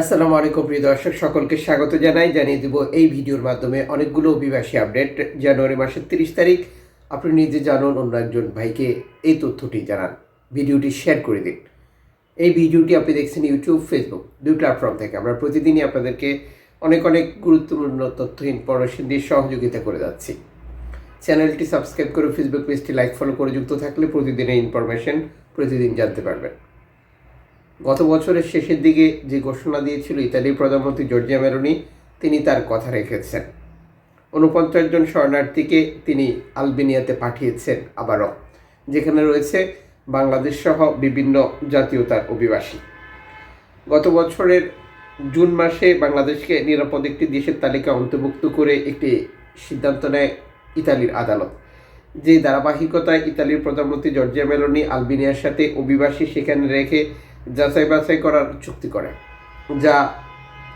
আসসালামু আলাইকুম, প্রিয় দর্শক, সকলকে স্বাগত জানাই। জানিয়ে দেব এই ভিডিওর মাধ্যমে অনেকগুলো অভিবাসী আপডেট। জানুয়ারি মাসের তিরিশ তারিখ, আপনি নিজে জানুন, অন্য একজন ভাইকে এই তথ্যটি জানান। ভিডিওটি শেয়ার করে দিন। এই ভিডিওটি আপনি দেখছেন ইউটিউব, ফেসবুক, দুই প্ল্যাটফর্ম থেকে। আমরা প্রতিদিনই আপনাদেরকে অনেক অনেক গুরুত্বপূর্ণ তথ্য ইনফরমেশন দিয়ে সহযোগিতা করে যাচ্ছি। চ্যানেলটি সাবস্ক্রাইব করে ফেসবুক পেজটি লাইক, ফলো করে যুক্ত থাকলে প্রতিদিনের ইনফরমেশন প্রতিদিন জানতে পারবেন। গত বছরের শেষের দিকে যে ঘোষণা দিয়েছিল ইতালির প্রধানমন্ত্রী জর্জিয়া মেরোনি, তিনি তার কথা রেখেছেন। উনপঞ্চাশ জন শরণার্থীকে তিনি আলবেনিয়াতে পাঠিয়েছেন আবারও, যেখানে রয়েছে বাংলাদেশ সহ বিভিন্ন জাতীয়তার অভিবাসী। গত বছরের জুন মাসে বাংলাদেশকে নিরাপদ একটি দেশের তালিকা অন্তর্ভুক্ত করে একটি সিদ্ধান্ত নেয় ইতালির আদালত। যে ধারাবাহিকতায় ইতালির প্রধানমন্ত্রী জর্জিয়া মেলোনি আলবেনিয়ার সাথে অভিবাসী সেখানে রেখে যাচাই বাছাই করার চুক্তি করে, যা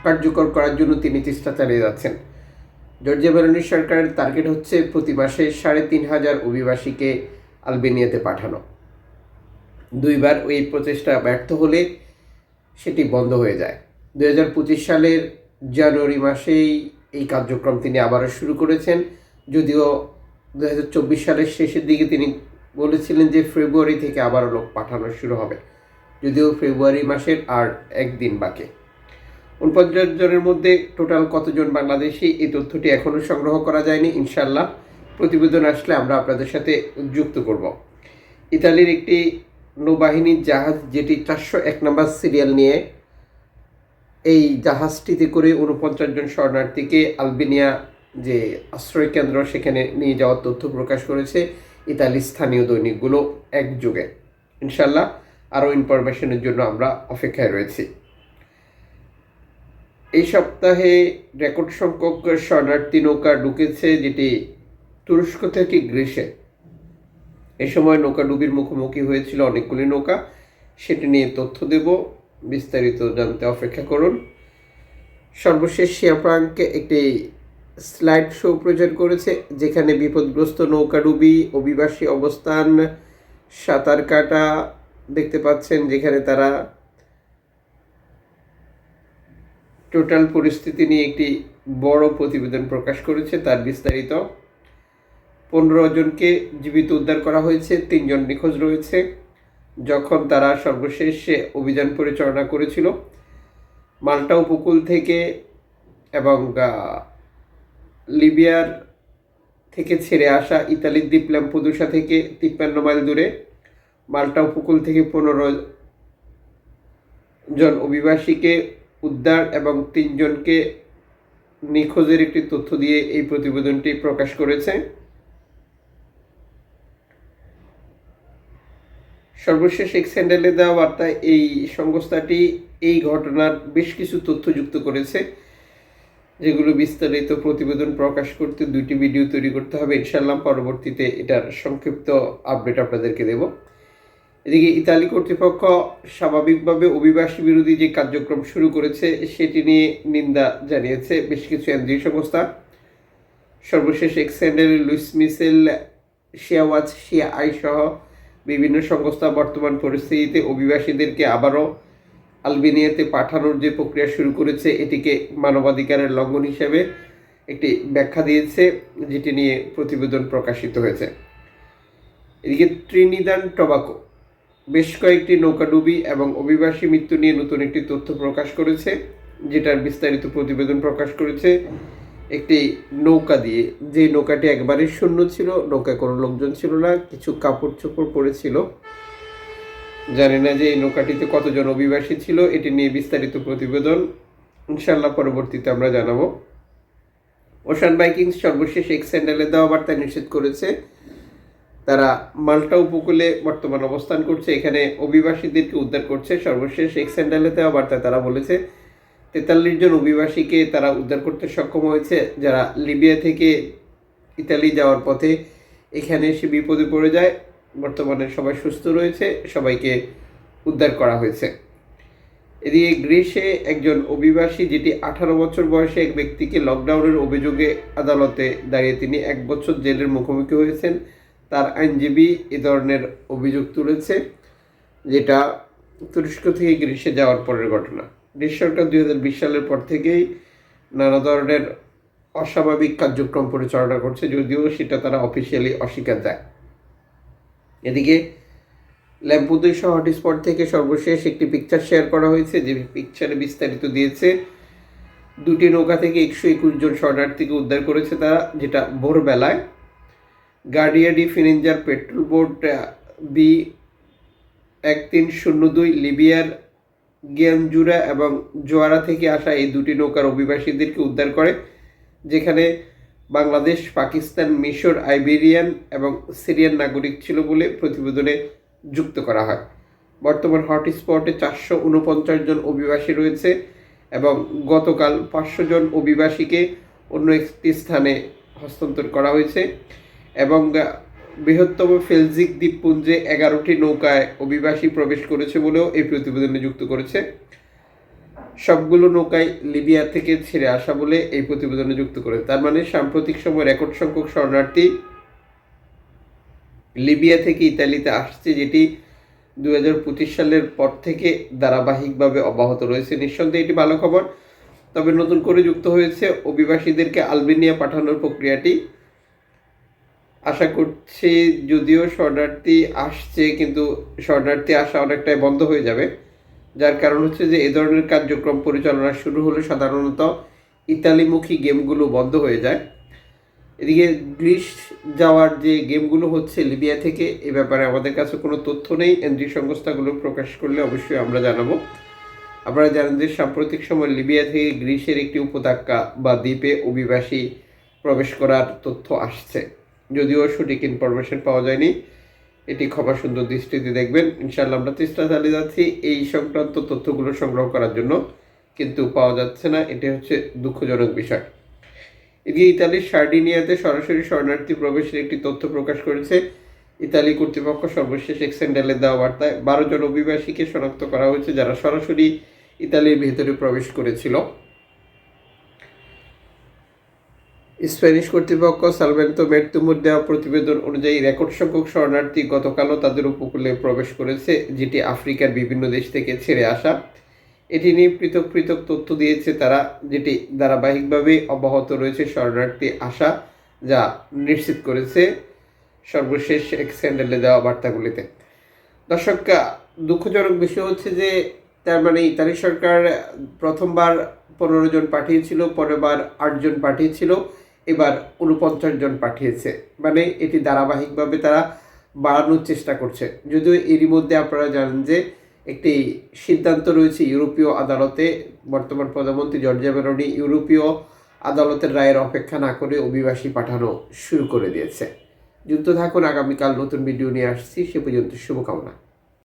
কার্যকর করার জন্য তিনি চেষ্টা চালিয়ে যাচ্ছেন। জর্জিয়া মেলোনির সরকারের টার্গেট হচ্ছে প্রতি মাসে সাড়ে তিন হাজার অভিবাসীকে আলবেনিয়াতে পাঠানো। দুইবার ওই প্রচেষ্টা ব্যর্থ হলে সেটি বন্ধ হয়ে যায়। দু হাজার পঁচিশ সালের জানুয়ারি মাসেই এই কার্যক্রম তিনি আবারও শুরু করেছেন। যদিও দু হাজার চব্বিশ সালের শেষের দিকে তিনি বলেছিলেন যে ফেব্রুয়ারি থেকে আবারও লোক পাঠানো শুরু হবে। যদিও ফেব্রুয়ারি মাসের আর একদিন বাকি। উনপঞ্চাশ জনের মধ্যে টোটাল কতজন বাংলাদেশি, এই তথ্যটি এখনও সংগ্রহ করা যায়নি ইনশাল্লাহ প্রতিবেদন আসলে আমরা আপনাদের সাথে যুক্ত করব। ইতালির একটি নৌবাহিনীর জাহাজ, যেটি চারশো এক নম্বর সিরিয়াল নিয়ে এই জাহাজটিতে করে উনপঞ্চাশ জন শরণার্থীকে আলবেনিয়া যে আশ্রয় কেন্দ্র সেখানে নিয়ে যাওয়ার তথ্য প্রকাশ করেছে ইতালির স্থানীয় দৈনিকগুলো একযোগে। ইনশাল্লাহ আরও ইনফরমেশনের জন্য আমরা অপেক্ষায় রয়েছি। এই সপ্তাহে রেকর্ড সংখ্যক শরণার্থী নৌকা ঢুকেছে, যেটি তুরস্ক থেকে গ্রীসে। এ সময় নৌকা ডুবির মুখোমুখি হয়েছিল অনেকগুলি নৌকা। সেটি নিয়ে তথ্য দেব, বিস্তারিত জানতে অপেক্ষা করুন। সর্বশেষ শিয়াপ্রাঙ্কে একটি স্লাইড শো প্রচার করেছে, যেখানে বিপদগ্রস্ত নৌকাডুবি অভিবাসী অবস্থান, সাঁতার কাটা দেখতে পাচ্ছেন যেখানে তারা টোটাল পরিস্থিতি নিয়ে একটি বড় প্রতিবেদন প্রকাশ করেছে, তার বিস্তারিত। পনেরো জনকে জীবিত উদ্ধার করা হয়েছে, তিনজন নিখোঁজ রয়েছে। যখন তারা সর্বশেষ অভিযান পরিচালনা করেছিল, মাল্টা উপকূল থেকে এবং লিবিয়ার থেকে ছেড়ে আসা ইতালির দ্বীপ ল্যাম্পুদুসা থেকে তিপ্পান্ন মাইল দূরে মাল্টা উপকূল থেকে পনেরো জন অভিবাসীকে উদ্ধার এবং তিনজনকে নিখোঁজের একটি তথ্য দিয়ে এই প্রতিবেদনটি প্রকাশ করেছে। সর্বশেষ এক স্যান্ডেলে দেওয়া বার্তায় এই সংস্থাটি এই ঘটনার বেশ কিছু তথ্য যুক্ত করেছে, যেগুলো বিস্তারিত প্রতিবেদন প্রকাশ করতে দুইটি ভিডিও তৈরি করতে হবে। ইনশাল্লাহ পরবর্তীতে এটার সংক্ষিপ্ত আপডেট আপনাদেরকে দেব। এদিকে ইতালি কর্তৃপক্ষ স্বাভাবিকভাবে অভিবাসী বিরোধী যে কার্যক্রম শুরু করেছে, সেটি নিয়ে নিন্দা জানিয়েছে বেশ কিছু এনজিও সংস্থা। সর্বশেষ এক্সেন্ডেল লুইস মিসেল, শিয়াওয়াজ, শিয়া আই সহ বিভিন্ন সংস্থা বর্তমান পরিস্থিতিতে অভিবাসীদেরকে আবারও আলবেনিয়াতে পাঠানোর যে প্রক্রিয়া শুরু করেছে, এটিকে মানবাধিকারের লঙ্ঘন হিসেবে একটি ব্যাখ্যা দিয়েছে, যেটি নিয়ে প্রতিবেদন প্রকাশিত হয়েছে। এদিকে ত্রিনিদান টবাকো বেশ কয়েকটি নৌকাডুবি এবং অভিবাসী মৃত্যু নিয়ে নতুন একটি তথ্য প্রকাশ করেছে, যেটার বিস্তারিত প্রতিবেদন প্রকাশ করেছে একটি নৌকা দিয়ে। যে নৌকাটি একবারে শূন্য ছিল, নৌকায় কোনো লোকজন ছিল না, কিছু কাপড় চোপড় পড়েছিল। জানি না যে এই নৌকাটিতে কতজন অভিবাসী ছিল, এটি নিয়ে বিস্তারিত প্রতিবেদন ইনশাল্লাহ পরবর্তীতে আমরা জানাব। ওশান বাইকিংস সর্বশেষ এক স্যান্ডেলে দেওয়া বার্তা নিষেধ করেছে তারা মাল্টা উপকূলে বর্তমান অবস্থান করছে, এখানে অভিবাসীদেরকে উদ্ধার করছে। সর্বশেষ এক স্যান্ডেলে দেওয়া বার্তায় তারা বলেছে, তেতাল্লিশ জন অভিবাসীকে তারা উদ্ধার করতে সক্ষম হয়েছে। যারা লিবিয়া থেকে ইতালি যাওয়ার পথে এখানে এসে বিপদে পড়ে যায়, বর্তমানে সবাই সুস্থ রয়েছে, সবাইকে উদ্ধার করা হয়েছে। এদিকে গ্রীসে একজন অভিবাসী যেটি আঠারো বছর বয়সে এক ব্যক্তিকে লকডাউনের অভিযোগে আদালতে দাঁড়িয়ে তিনি এক বছর জেলের মুখোমুখি হয়েছেন। তার আইনজীবী এ ধরনের অভিযোগ তুলেছে, যেটা তুরস্ক থেকে গ্রীষ্মে যাওয়ার পরের ঘটনা। দেশ সরকার দুই হাজার বিশ সালের পর থেকেই নানা ধরনের অস্বাভাবিক কার্যক্রম পরিচালনা করছে, যদিও সেটা তারা অফিসিয়ালি অস্বীকার দেয় এদিকে, ল্যাম্পুদুই সহ হটস্পট থেকে সর্বশেষ একটি পিকচার শেয়ার করা হয়েছে, যে পিকচারে বিস্তারিত দিয়েছে, দুটি নৌকা থেকে একশো একুশ জন শরণার্থীকে উদ্ধার করেছে তারা, যেটা ভোরবেলায় Guardia di Finanza patrol boat B এক তিন শূন্য দুই লিবিয়ার গিয়ানজুরা এবং জোয়ারা থেকে আসা এই দুটি নৌকার অভিবাসীদেরকে উদ্ধার করে, যেখানে বাংলাদেশ, পাকিস্তান, মিশর, আইবেরিয়ান এবং সিরিয়ান নাগরিক ছিল বলে প্রতিবেদনে যুক্ত করা হয়। বর্তমান হটস্পটে চারশো উনপঞ্চাশ জন অভিবাসী রয়েছে এবং গতকাল পাঁচশো জন অভিবাসীকে অন্য একটি স্থানে হস্তান্তর করা হয়েছে। এবং বৃহত্তম ফেলজিক দ্বীপপুঞ্জে এগারোটি নৌকায় অভিবাসী প্রবেশ করেছে বলেও এই প্রতিবেদনে যুক্ত করেছে। সবগুলো নৌকায় লিবিয়া থেকে ছেড়ে আসা বলে এই প্রতিবেদনে যুক্ত করে। তার মানে সাম্প্রতিক সময় রেকর্ড সংখ্যক শরণার্থী লিবিয়া থেকে ইতালিতে আসছে, যেটি দুই হাজার পঁচিশ সালের পর থেকে ধারাবাহিকভাবে অব্যাহত রয়েছে। নিঃসন্দেহে এটি ভালো খবর। তবে নতুন করে যুক্ত হয়েছে অভিবাসীদেরকে আলবেনিয়া পাঠানোর প্রক্রিয়াটি। আশা করছি যদিও শরণার্থী আসছে, কিন্তু শরণার্থী আসা অনেকটাই বন্ধ হয়ে যাবে। যার কারণ হচ্ছে যে এ ধরনের কার্যক্রম পরিচালনা শুরু হলে সাধারণত ইতালিমুখী গেমগুলো বন্ধ হয়ে যায়। এদিকে গ্রিস যাওয়ার যে গেমগুলো হচ্ছে লিবিয়া থেকে, এ ব্যাপারে আমাদের কাছে কোনো তথ্য নেই। এনজি সংস্থাগুলো প্রকাশ করলে অবশ্যই আমরা জানাব। আপনারা জানেন যে সাম্প্রতিক সময় লিবিয়া থেকে গ্রিসের একটি উপত্যকা বা দ্বীপে অভিবাসী প্রবেশ করার তথ্য আসছে। যদিও সঠিক ইনফরমেশন পাওয়া যায়নি, এটি ক্ষমা সুন্দর দৃষ্টিতে দেখবেন। ইনশাল্লাহ আমরা চেষ্টা চালিয়ে যাচ্ছি এই সংক্রান্ত তথ্যগুলো সংগ্রহ করার জন্য, কিন্তু পাওয়া যাচ্ছে না, এটি হচ্ছে দুঃখজনক বিষয়। এদিকে ইতালির সার্ডিনিয়াতে সরাসরি শরণার্থী প্রবেশের একটি তথ্য প্রকাশ করেছে। ইতালি কর্তৃপক্ষ সর্বশেষ এক স্যান্ডেলের দেওয়া বার্তায় বারো জন অভিবাসীকে শনাক্ত করা হয়েছে, যারা সরাসরি ইতালির ভেতরে প্রবেশ করেছিল। স্প্যানিশ কর্তৃপক্ষ সালভেন্তো মের্তুমুর দেওয়া প্রতিবেদন অনুযায়ী রেকর্ড সংখ্যক শরণার্থী গতকালও তাদের উপকূলে প্রবেশ করেছে, যেটি আফ্রিকার বিভিন্ন দেশ থেকে ছেড়ে আসা। এটি নিয়ে পৃথক পৃথক তথ্য দিয়েছে তারা, যেটি ধারাবাহিকভাবে অব্যাহত রয়েছে শরণার্থী আসা যা নিশ্চিত করেছে সর্বশেষ এক স্যান্ডেলে দেওয়া বার্তাগুলিতে। দর্শক, দুঃখজনক বিষয় হচ্ছে যে, তার মানে ইতালি সরকার প্রথমবার পনেরো জন পাঠিয়েছিল, পরেরবার আটজন পাঠিয়েছিল। এবার উনপঞ্চাশ জন পাঠিয়েছে। মানে এটি ধারাবাহিকভাবে তারা বাড়ানোর চেষ্টা করছে। যদিও এরই মধ্যে আপনারা জানেন যে একটি সিদ্ধান্ত রয়েছে ইউরোপীয় আদালতে, বর্তমান প্রধানমন্ত্রী জর্জিয়া মেলোনি ইউরোপীয় আদালতের রায়ের অপেক্ষা না করে অভিবাসী পাঠানো শুরু করে দিয়েছে। যুক্ত থাকুন, আগামীকাল নতুন ভিডিও নিয়ে আসছি। সে পর্যন্ত শুভকামনা।